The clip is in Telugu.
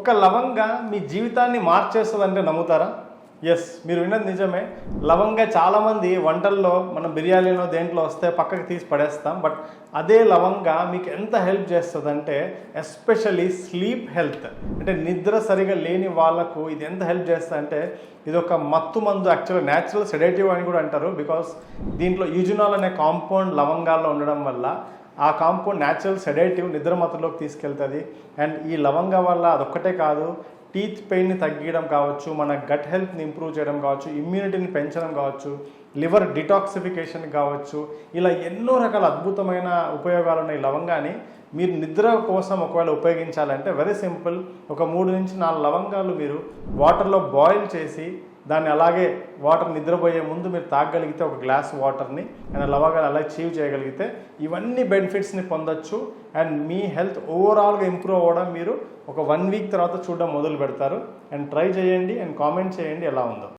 ఒక లవంగ మీ జీవితాన్ని మార్చేస్తుందంటే నమ్ముతారా? ఎస్ మీరు విన్నది నిజమే. లవంగ చాలామంది వంటల్లో మనం బిర్యానీలో దేంట్లో వస్తే పక్కకి తీసి పడేస్తాం. బట్ అదే లవంగ మీకు ఎంత హెల్ప్ చేస్తుందంటే ఎస్పెషల్లీ స్లీప్ హెల్త్ అంటే నిద్ర సరిగా లేని వాళ్ళకు ఇది ఎంత హెల్ప్ చేస్తుంది అంటే ఇది ఒక మత్తు మందు యాక్చువల్గా న్యాచురల్ సెడేటివ్ అని కూడా అంటారు. బికాస్ దీంట్లో యూజునాల్ అనే కాంపౌండ్ లవంగాల్లో ఉండడం వల్ల ఆ కాంపౌండ్ న్యాచురల్ సెడేటివ్ నిద్రమత్తులోకి తీసుకెళ్తుంది. అండ్ ఈ లవంగ వల్ల అదొక్కటే కాదు టీత్ పెయిన్ని తగ్గించడం కావచ్చు మన గట్ హెల్త్ని ఇంప్రూవ్ చేయడం కావచ్చు ఇమ్యూనిటీని పెంచడం కావచ్చు లివర్ డిటాక్సిఫికేషన్ కావచ్చు ఇలా ఎన్నో రకాల అద్భుతమైన ఉపయోగాలు ఉన్నాయి ఈ లవంగాని మీరు నిద్ర కోసం ఒకవేళ ఉపయోగించాలంటే వెరీ సింపుల్ ఒక మూడు నుంచి నాలుగు లవంగాలు మీరు వాటర్లో బాయిల్ చేసి దాన్ని అలాగే వాటర్ నిద్రపోయే ముందు మీరు తాగగలిగితే ఒక గ్లాస్ వాటర్ని అండ్ లవంగాలు అలా చీవ్ చేయగలిగితే ఇవన్నీ బెనిఫిట్స్ని పొందొచ్చు. అండ్ మీ హెల్త్ ఓవరాల్గా ఇంప్రూవ్ అవ్వడం మీరు ఒక వన్ వీక్ తర్వాత చూడడం మొదలు పెడతారు. అండ్ ట్రై చేయండి అండ్ కామెంట్ చేయండి ఎలా ఉందో.